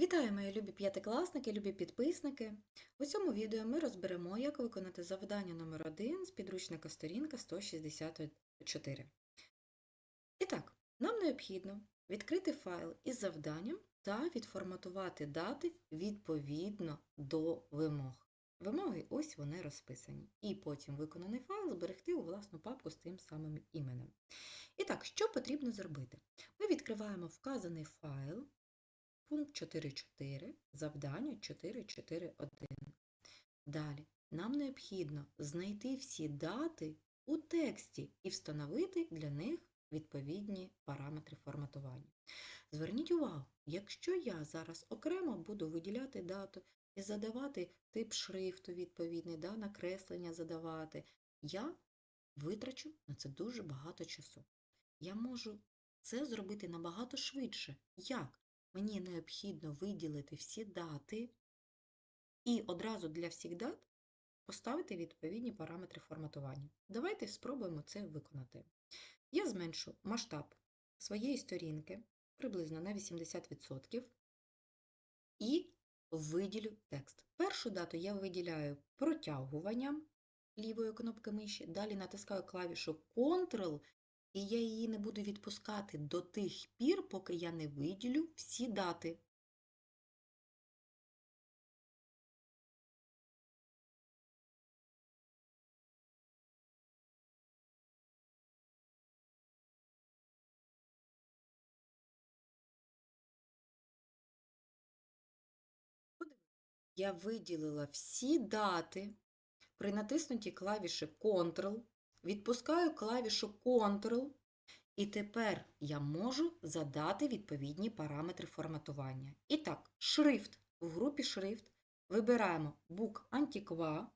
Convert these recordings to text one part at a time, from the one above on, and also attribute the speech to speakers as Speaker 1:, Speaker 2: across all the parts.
Speaker 1: Вітаю, мої любі п'ятикласники, любі підписники. У цьому відео ми розберемо, як виконати завдання номер 1 з підручника сторінка 164. І так, нам необхідно відкрити файл із завданням та відформатувати дати відповідно до вимог. Вимоги ось вони розписані. І потім виконаний файл зберегти у власну папку з тим самим іменем. І так, що потрібно зробити? Ми відкриваємо вказаний файл. Пункт 4.4, завдання 4.4.1. Далі нам необхідно знайти всі дати у тексті і встановити для них відповідні параметри форматування. Зверніть увагу, якщо я зараз окремо буду виділяти дату і задавати тип шрифту відповідний, да, накреслення задавати, я витрачу на це дуже багато часу. Я можу це зробити набагато швидше. Як? Мені необхідно виділити всі дати і одразу для всіх дат поставити відповідні параметри форматування. Давайте спробуємо це виконати. Я зменшу масштаб своєї сторінки приблизно на 80% і виділю текст. Першу дату я виділяю протягуванням лівої кнопки миші, далі натискаю клавішу Ctrl і я її не буду відпускати до тих пір, поки я не виділю всі дати. Я виділила всі дати при натиснутій клавіші Ctrl, відпускаю клавішу Ctrl, і тепер я можу задати відповідні параметри форматування. І так, шрифт в групі шрифт вибираємо Book Antiqua.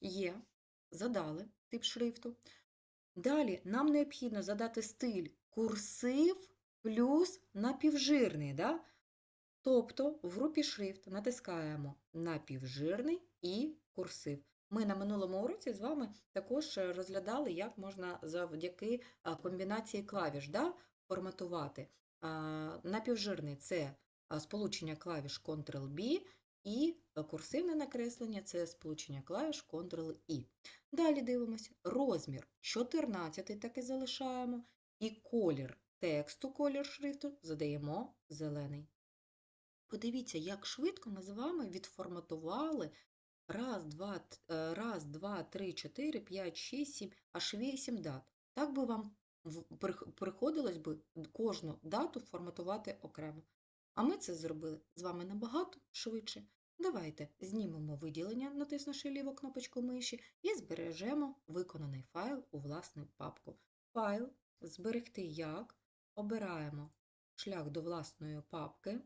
Speaker 1: Є, задали тип шрифту. Далі нам необхідно задати стиль курсив плюс напівжирний. Да? Тобто в групі шрифт натискаємо напівжирний і курсив. Ми на минулому уроці з вами також розглядали, як можна завдяки комбінації клавіш да, форматувати. Напівжирний це сполучення клавіш Ctrl-B і курсивне накреслення це сполучення клавіш Ctrl-I. Далі дивимося розмір 14 так і залишаємо, і колір тексту, колір шрифту задаємо зелений. Подивіться, як швидко ми з вами відформатували раз, два, раз, два, три, чотири, п'ять, шість, сім, аж вісім дат. Так би вам приходилось би кожну дату форматувати окремо. А ми це зробили з вами набагато швидше. Давайте знімемо виділення, натиснувши ліву кнопочку миші, і збережемо виконаний файл у власну папку. Файл зберегти як. Обираємо шлях до власної папки.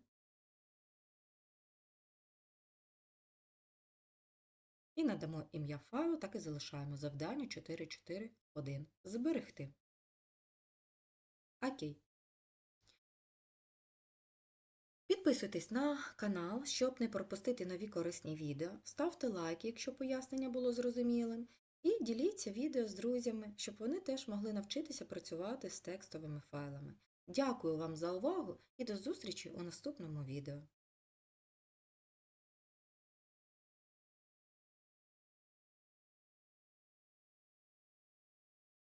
Speaker 1: І надамо ім'я файлу, так і залишаємо завдання 441. Зберегти. Окей. Підписуйтесь на канал, щоб не пропустити нові корисні відео. Ставте лайки, якщо пояснення було зрозумілим. І діліться відео з друзями, щоб вони теж могли навчитися працювати з текстовими файлами. Дякую вам за увагу і до зустрічі у наступному відео.